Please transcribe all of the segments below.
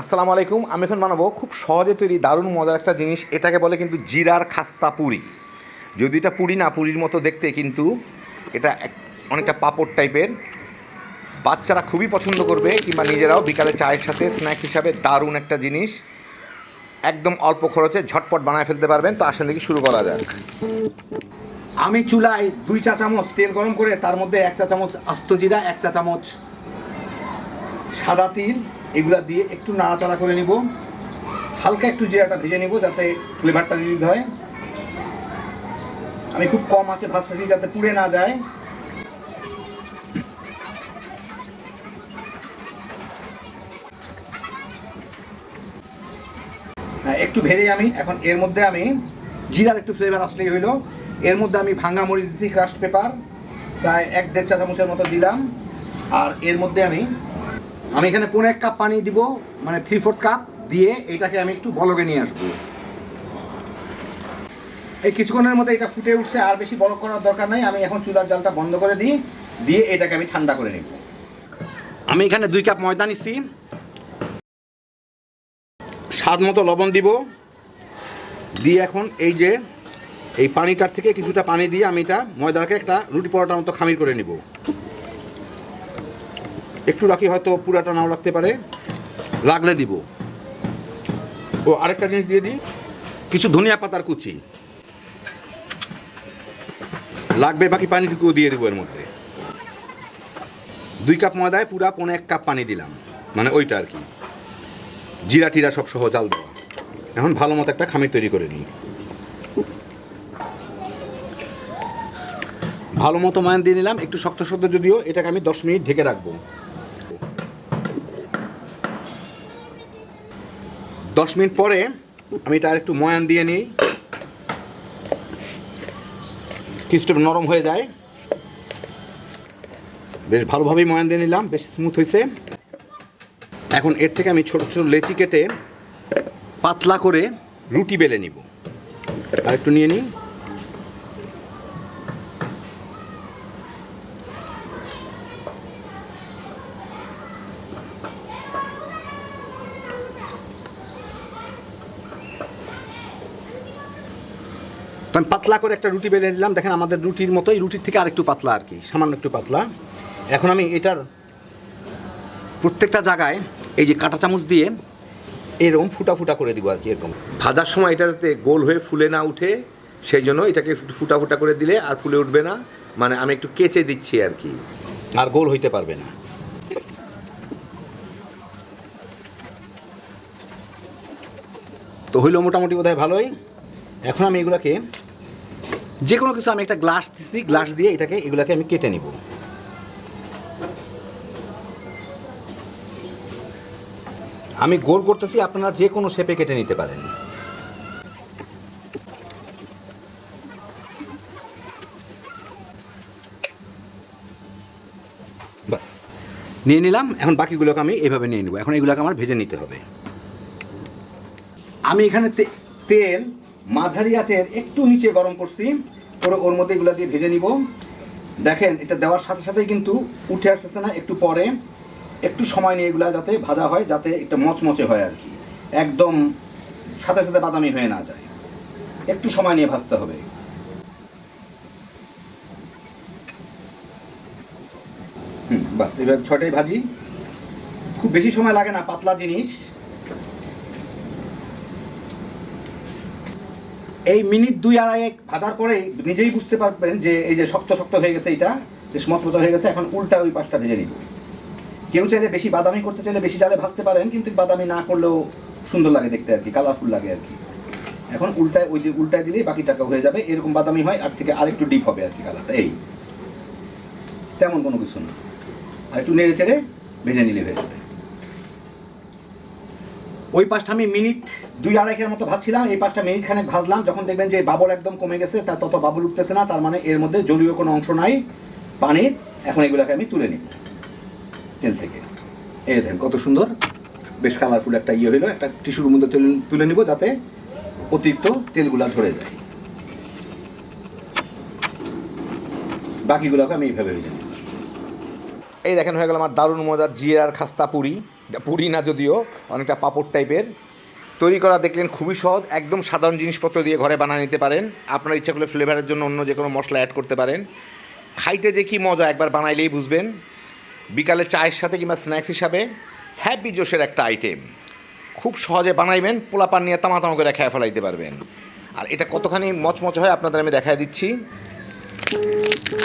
আসসালামু আলাইকুম। আমি এখন বানাবো খুব সহজে তৈরি, দারুণ, মজার একটা জিনিস। এটাকে বলে কিন্তু জিরার খাস্তা পুরি। যদি এটা পুরি না, পুরির মতো দেখতে কিন্তু এটা অনেকটা পাপড় টাইপের। বাচ্চারা খুবই পছন্দ করবে কিংবা নিজেরাও বিকালে চায়ের সাথে স্ন্যাক্স হিসাবে দারুণ একটা জিনিস। একদম অল্প খরচে ঝটপট বানায় ফেলতে পারবেন। তো আসেন দেখি শুরু করা যাক। আমি চুলায় দুই চা চামচ তেল গরম করে তার মধ্যে এক চা চামচ আস্ত জিরা, এক চা চামচ সাদা তিল এগুলা দিয়ে একটু নাড়াচাড়া করে নিব। হালকা একটু জিরাটা ভেজে নিব যাতে ফ্লেভারটা রিলিজ হয়। আমি খুব কম আছে ভাজতেছি যাতে পুড়ে না যায়। হ্যাঁ, একটু ভেজে আমি এখন এর মধ্যে আমি জিরার একটু ফ্লেভার আসলেই হইল। এর মধ্যে আমি ভাঙা মরিচ দিচ্ছি ক্রাস্ট পেপার প্রায় এক দেড় চা চামচের মতো দিলাম। আর এর মধ্যে আমি আমি এখানে পনেরো এক কাপ পানি দিব মানে থ্রি ফোর্থ কাপ দিয়ে এটাকে আমি একটু বলকে নিয়ে আসব। এই কিছুক্ষণের মধ্যে এটা ফুটে উঠছে, আর বেশি বড় করার দরকার নাই। আমি এখন চুলার জালটা বন্ধ করে দিই, দিয়ে এটাকে আমি ঠান্ডা করে নেব। আমি এখানে দুই কাপ ময়দা নিচ্ছি স্বাদ মতো লবণ দিব। দিয়ে এখন এই যে, এই পানিটার থেকে কিছুটা পানি দিয়ে আমি এটা ময়দাকে একটা রুটি পরোটার মতো খামির করে নিব। একটু রাখি হয়তো পুরাটা নাও লাগতে পারে। লাগলে দিব। ও আরেকটা জিনিস দিয়ে দিই। কিছু ধনিয়া পাতার কুচি। লাগবে বাকি পানিটুকুও দিয়ে দেবো এর মধ্যে। দুই কাপ ময়দায় পুরা পনেরো এক কাপ পানি দিলাম। মানে ওইটা আর কি। জিরা টিরা সব সহ জাল দেওয়া। এখন ভালো মতো একটা খামির তৈরি করে নিই। ভালো মতো ময়ান দিয়ে নিলাম। একটু শক্ত শক্ত যদিও এটাকে আমি দশ মিনিট ঢেকে রাখব। দশ মিনিট পরে আমি এটা একটু ময়ান দিয়ে নিই। কিছুটা নরম হয়ে যায়। বেশ ভালোভাবেই ময়ান দিয়ে নিলাম, বেশ স্মুথ হয়েছে। এখন এর থেকে আমি ছোট ছোট লেচি কেটে পাতলা করে রুটি বেলে নিব। আর একটু নিয়ে নিই। তো আমি পাতলা করে একটা রুটি বেলে নিলাম। দেখেন আমাদের রুটির মতোই রুটির থেকে আরেকটু পাতলা আর কি সামান্য একটু পাতলা। এখন আমি এটার প্রত্যেকটা জায়গায় এই যে কাঁটা চামচ দিয়ে এরকম ফুটা ফুটা করে দিব আর কি এরকম। ভাজার সময় এটা যাতে গোল হয়ে ফুলে না উঠে সেই জন্য এটাকে একটু ফুটা ফুটা করে দিলে আর ফুলে উঠবে না। মানে আমি একটু কেচে দিচ্ছি আর কি। আর গোল হইতে পারবে না। তো হইল মোটামুটি বোধহয় ভালোই। এখন আমি এগুলাকে যে কোনো কিছু আমি একটা গ্লাস দিচ্ছি গ্লাস দিয়ে এটাকে, এগুলাকে আমি কেটে নিব। আমি গোল করতেছি, আপনারা যে কোনো শেপে কেটে নিতে পারেন। নিয়ে নিলাম, এখন বাকিগুলোকে আমি এভাবে নিয়ে নেব। এখন এগুলোকে আমার ভেজে নিতে হবে। আমি এখানে তেল মাঝারি আঁচের একটু নিচে গরম করছি, করে ওর মধ্যে এগুলো দিয়ে ভেজে নিব। দেখেন, এটা দেওয়ার সাথে সাথেই কিন্তু উঠে আসতেছে না, একটু পরে। একটু সময় নিয়ে এগুলা যাতে ভাজা হয়, যাতে একটু মচমচে হয় আর কি। একদম সাথে সাথে বাদামি হয়ে না যায়। একটু সময় নিয়ে ভাজতে হবে। হুম, বাস, এবার ছটাই ভাজি। খুব বেশি সময় লাগে না, পাতলা জিনিস। এই মিনিট দুই আড়াই ভাজার পরে নিজেই বুঝতে পারবেন যে এই যে শক্ত শক্ত হয়ে গেছে এটা, যে মচমচা হয়ে গেছে, এখন উল্টা ওই পাশটা ভেজে নিব। কেউ চাইলে বেশি বাদামি করতে চাইলে বেশি জালে ভাজতে পারেন, কিন্তু বাদামি না করলেও সুন্দর লাগে দেখতে আর কি কালারফুল লাগে আর কি। এখন উল্টায় ওই যে উল্টায় দিলেই বাকি টাকা হয়ে যাবে, এরকম বাদামি হয়, আর থেকে আরেকটু ডিপ হবে আর কি কালারটা এই। তেমন কোনো কিছু না। আর একটু নেড়ে চেড়ে ভেজে নিলে হয়ে যাবে। ওই পাশটা আমি মিনিট দুই আড়াইকের মতো ভাজছিলাম, এই পাশটা মিনিট খানেক ভাজলাম, যখন দেখবেন যে বাবল একদম কমে গেছে তার তত বাবল উঠতেছে না, তার মানে এর মধ্যে জলীয় কোনো অংশ নাই পানির এখন এগুলোকে আমি তুলে নিই তেল থেকে। এই দেখেন, কত সুন্দর, বেশ কালারফুল একটা ইয়ে হইল, একটা টিস্যুর মধ্যে তুলে- তুলে নিব যাতে অতিরিক্ত তেলগুলা ঝরে যায়। বাকিগুলোকে আমি এইভাবে ভেজে নিব এই দেখেন হয়ে গেল আমার দারুণ মজার জিরার খাস্তা পুরি। পুরি না যদিও, অনেকটা পাপড় টাইপের তৈরি করা দেখলেন খুবই সহজ, একদম সাধারণ জিনিসপত্র দিয়ে ঘরে বানিয়ে নিতে পারেন। আপনার ইচ্ছা করলে ফ্লেভারের জন্য অন্য যে কোনো মশলা অ্যাড করতে পারেন। খাইতে যে কি মজা, একবার বানাইলেই বুঝবেন। বিকালে চায়ের সাথে কিংবা স্ন্যাক্স হিসাবে হ্যাপি জোশের একটা আইটেম খুব সহজে বানাইবেন, পোলাপান নিয়ে তামা তামা করে খেয়ে ফেলাইতে পারবেন। আর এটা কতখানি মচমচ হয় আপনাদের আমি দেখাই দিচ্ছি।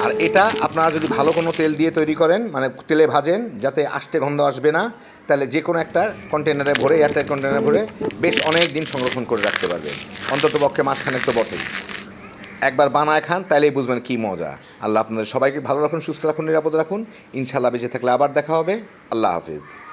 আর এটা আপনারা যদি ভালো কোনো তেল দিয়ে তৈরি করেন মানে তেলে ভাজেন, যাতে আষ্টে গন্ধ আসবে না তাহলে যে কোনো একটা কন্টেনারে ভরে এয়ারটাইট কন্টেনারে ভরে বেশ অনেক দিন সংরক্ষণ করে রাখতে পারবে। অন্তত পক্ষে মাঝখানে তো বটেই। একবার বানায় খান তাহলেই বুঝবেন কী মজা। আল্লাহ আপনাদের সবাইকে ভালো রাখুন, সুস্থ রাখুন, নিরাপদ রাখুন। ইনশাল্লাহ বেঁচে থাকলে আবার দেখা হবে। আল্লাহ হাফিজ।